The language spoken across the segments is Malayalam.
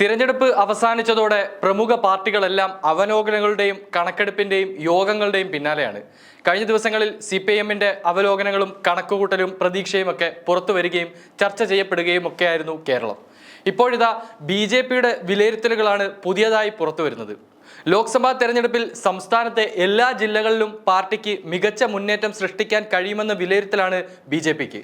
തിരഞ്ഞെടുപ്പ് അവസാനിച്ചതോടെ പ്രമുഖ പാർട്ടികളെല്ലാം അവലോകനങ്ങളുടെയും കണക്കെടുപ്പിന്റെയും യോഗങ്ങളുടെയും പിന്നാലെയാണ്. കഴിഞ്ഞ ദിവസങ്ങളിൽ സി പി എമ്മിന്റെ അവലോകനങ്ങളും കണക്കുകൂട്ടലും പ്രതീക്ഷയും ഒക്കെ പുറത്തു വരികയും ചർച്ച ചെയ്യപ്പെടുകയും ഒക്കെയായിരുന്നു കേരളം. ഇപ്പോഴിതാ ബി ജെ പിയുടെ വിലയിരുത്തലുകളാണ് പുതിയതായി പുറത്തു വരുന്നത്. ലോക്സഭാ തെരഞ്ഞെടുപ്പിൽ സംസ്ഥാനത്തെ എല്ലാ ജില്ലകളിലും പാർട്ടിക്ക് മികച്ച മുന്നേറ്റം സൃഷ്ടിക്കാൻ കഴിയുമെന്ന വിലയിരുത്തലാണ് ബി ജെ പിക്ക്.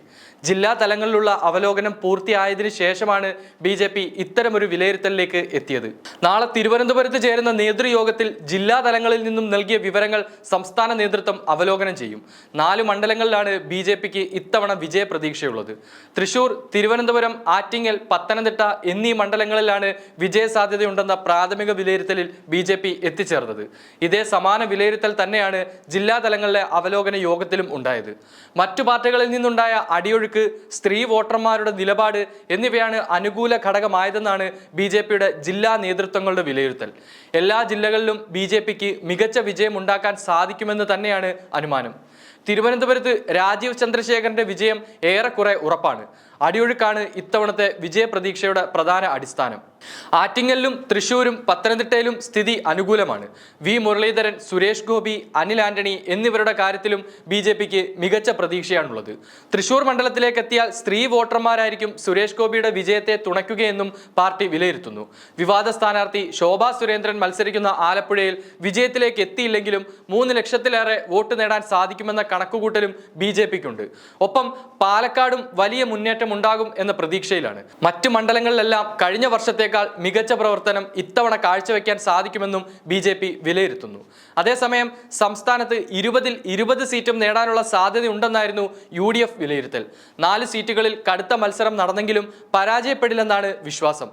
ജില്ലാ തലങ്ങളിലുള്ള അവലോകനം പൂർത്തിയായതിനു ശേഷമാണ് ബി ജെ പി ഇത്തരമൊരു വിലയിരുത്തലിലേക്ക് എത്തിയത്. നാളെ തിരുവനന്തപുരത്ത് ചേരുന്ന നേതൃയോഗത്തിൽ ജില്ലാ തലങ്ങളിൽ നിന്നും നൽകിയ വിവരങ്ങൾ സംസ്ഥാന നേതൃത്വം അവലോകനം ചെയ്യും. നാല് മണ്ഡലങ്ങളിലാണ് ബി ജെ പിക്ക് ഇത്തവണ വിജയ പ്രതീക്ഷയുള്ളത് തൃശൂർ തിരുവനന്തപുരം ആറ്റിങ്ങൽ പത്തനംതിട്ട എന്നീ മണ്ഡലങ്ങളിലാണ് വിജയ സാധ്യതയുണ്ടെന്ന പ്രാഥമിക വിലയിരുത്തലിൽ ബി ജെ പി എത്തിച്ചേർന്നത്. ഇതേ സമാന വിലയിരുത്തൽ തന്നെയാണ് ജില്ലാ തലങ്ങളിലെ അവലോകന യോഗത്തിലും ഉണ്ടായത്. മറ്റു പാർട്ടികളിൽ നിന്നുണ്ടായ അടിയൊഴുക്ക് സ്ത്രീ വോട്ടർമാരുടെ നിലപാട് എന്നിവയാണ് അനുകൂല ഘടകമായതെന്നാണ് ബി ജെ പിയുടെ ജില്ലാ നേതൃത്വങ്ങളുടെ വിലയിരുത്തൽ. എല്ലാ ജില്ലകളിലും ബി ജെ പിക്ക് മികച്ച വിജയം ഉണ്ടാക്കാൻ സാധിക്കുമെന്ന് തന്നെയാണ് അനുമാനം. തിരുവനന്തപുരത്ത് രാജീവ് ചന്ദ്രശേഖരന്റെ വിജയം ഏറെക്കുറെ ഉറപ്പാണ്. അടിയൊഴുക്കാണ് ഇത്തവണത്തെ വിജയപ്രതീക്ഷയുടെ പ്രധാന അടിസ്ഥാനം. ആറ്റിങ്ങലിലും തൃശൂരും പത്തനംതിട്ടയിലും സ്ഥിതി അനുകൂലമാണ്. വി. മുരളീധരൻ സുരേഷ് ഗോപി അനിൽ ആന്റണി എന്നിവരുടെ കാര്യത്തിലും ബി ജെ പിക്ക് മികച്ച പ്രതീക്ഷയാണുള്ളത്. തൃശൂർ മണ്ഡലത്തിലേക്ക് എത്തിയാൽ സ്ത്രീ വോട്ടർമാരായിരിക്കും സുരേഷ് ഗോപിയുടെ വിജയത്തെ തുണയ്ക്കുകയെന്നും പാർട്ടി വിലയിരുത്തുന്നു. വിവാദ സ്ഥാനാർത്ഥി ശോഭാ സുരേന്ദ്രൻ മത്സരിക്കുന്ന ആലപ്പുഴയിൽ വിജയത്തിലേക്ക് എത്തിയില്ലെങ്കിലും മൂന്ന് ലക്ഷത്തിലേറെ വോട്ട് നേടാൻ സാധിക്കുമെന്ന കണക്കുകൂട്ടലും ബി ജെ പിക്കുണ്ട്. ഒപ്പം പാലക്കാടും വലിയ മുന്നേറ്റം ഉണ്ടാകും എന്ന പ്രതീക്ഷയിലാണ്. മറ്റു മണ്ഡലങ്ങളിലെല്ലാം കഴിഞ്ഞ വർഷത്തേക്കാൾ മികച്ച പ്രവർത്തനം ഇത്തവണ കാഴ്ചവെക്കാൻ സാധിക്കുമെന്നും ബി ജെ പി വിലയിരുത്തുന്നു. അതേസമയം സംസ്ഥാനത്ത് ഇരുപതിൽ ഇരുപത് സീറ്റും നേടാനുള്ള സാധ്യതയുണ്ടെന്നായിരുന്നു യു ഡി എഫ് വിലയിരുത്തൽ. നാല് സീറ്റുകളിൽ കടുത്ത മത്സരം നടന്നെങ്കിലും പരാജയപ്പെടില്ലെന്നാണ് വിശ്വാസം.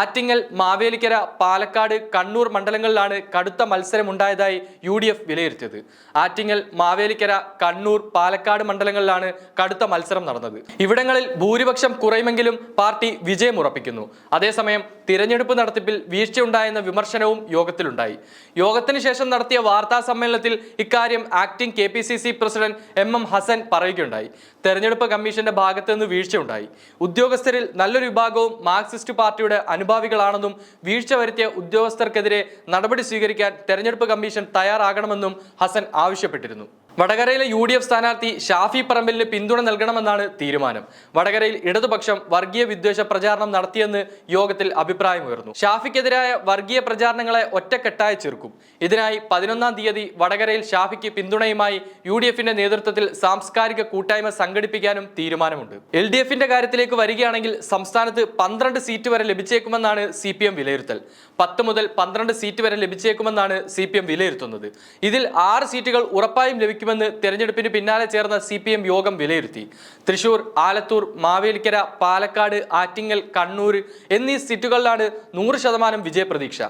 ആറ്റിങ്ങൽ മാവേലിക്കര പാലക്കാട് കണ്ണൂർ മണ്ഡലങ്ങളിലാണ് കടുത്ത മത്സരമുണ്ടായതായി യു ഡി എഫ് വിലയിരുത്തിയത്. ആറ്റിങ്ങൽ മാവേലിക്കര കണ്ണൂർ പാലക്കാട് മണ്ഡലങ്ങളിലാണ് കടുത്ത മത്സരം നടന്നത്. ഇവിടങ്ങളിൽ ഭൂരിപക്ഷം കുറയുമെങ്കിലും പാർട്ടി വിജയം ഉറപ്പിക്കുന്നു. അതേസമയം തിരഞ്ഞെടുപ്പ് നടത്തിപ്പിൽ വീഴ്ചയുണ്ടായെന്ന വിമർശനവും യോഗത്തിലുണ്ടായി. യോഗത്തിന് ശേഷം നടത്തിയ വാർത്താ സമ്മേളനത്തിൽ ഇക്കാര്യം acting K P C C president M M Hasan പറയുകയുണ്ടായി. തെരഞ്ഞെടുപ്പ് കമ്മീഷന്റെ ഭാഗത്തു നിന്ന് വീഴ്ചയുണ്ടായി. ഉദ്യോഗസ്ഥരിൽ നല്ലൊരു വിഭാഗവും മാർക്സിസ്റ്റ് പാർട്ടിയുടെ അനുഭാവികളാണെന്നും വീഴ്ച വരുത്തിയ ഉദ്യോഗസ്ഥർക്കെതിരെ നടപടി സ്വീകരിക്കാൻ തെരഞ്ഞെടുപ്പ് കമ്മീഷൻ തയ്യാറാകണമെന്നും ഹസൻ ആവശ്യപ്പെട്ടിരുന്നു. വടകരയിലെ യു ഡി എഫ് സ്ഥാനാർത്ഥി ഷാഫി പറമ്പലിന് പിന്തുണ നൽകണമെന്നാണ് തീരുമാനം. വടകരയിൽ ഇടതുപക്ഷം വർഗീയ വിദ്വേഷ പ്രചാരണം നടത്തിയെന്ന് യോഗത്തിൽ അഭിപ്രായമുയർന്നു ഷാഫിക്കെതിരായ വർഗീയ പ്രചാരണങ്ങളെ ഒറ്റക്കെട്ടായി ചെറുക്കും. ഇതിനായി പതിനൊന്നാം തീയതി വടകരയിൽ ഷാഫിക്ക് പിന്തുണയുമായി യു ഡി എഫിന്റെ നേതൃത്വത്തിൽ സാംസ്കാരിക കൂട്ടായ്മ സംഘടിപ്പിക്കാനും തീരുമാനമുണ്ട്. എൽ ഡി എഫിന്റെ കാര്യത്തിലേക്ക് വരികയാണെങ്കിൽ സംസ്ഥാനത്ത് പന്ത്രണ്ട് സീറ്റ് വരെ ലഭിച്ചേക്കുമെന്നാണ് സി പി എം വിലയിരുത്തൽ. പത്ത് മുതൽ പന്ത്രണ്ട് സീറ്റ് വരെ ലഭിച്ചേക്കുമെന്നാണ് സി പി എം വിലയിരുത്തുന്നത്. ഇതിൽ ആറ് സീറ്റുകൾ ഉറപ്പായും ലഭിക്കുമെന്ന് തെരഞ്ഞെടുപ്പിന് പിന്നാലെ ചേർന്ന സി യോഗം വിലയിരുത്തി. തൃശൂർ ആലത്തൂർ മാവേലിക്കര പാലക്കാട് ആറ്റിങ്ങൽ കണ്ണൂർ എന്നീ സീറ്റുകളിലാണ് നൂറ് ശതമാനം വിജയപ്രതീക്ഷ.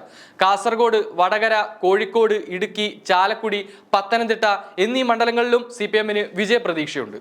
കാസർഗോഡ് വടകര കോഴിക്കോട് ഇടുക്കി ചാലക്കുടി പത്തനംതിട്ട എന്നീ മണ്ഡലങ്ങളിലും സി പി എമ്മിന് വിജയപ്രതീക്ഷയുണ്ട്.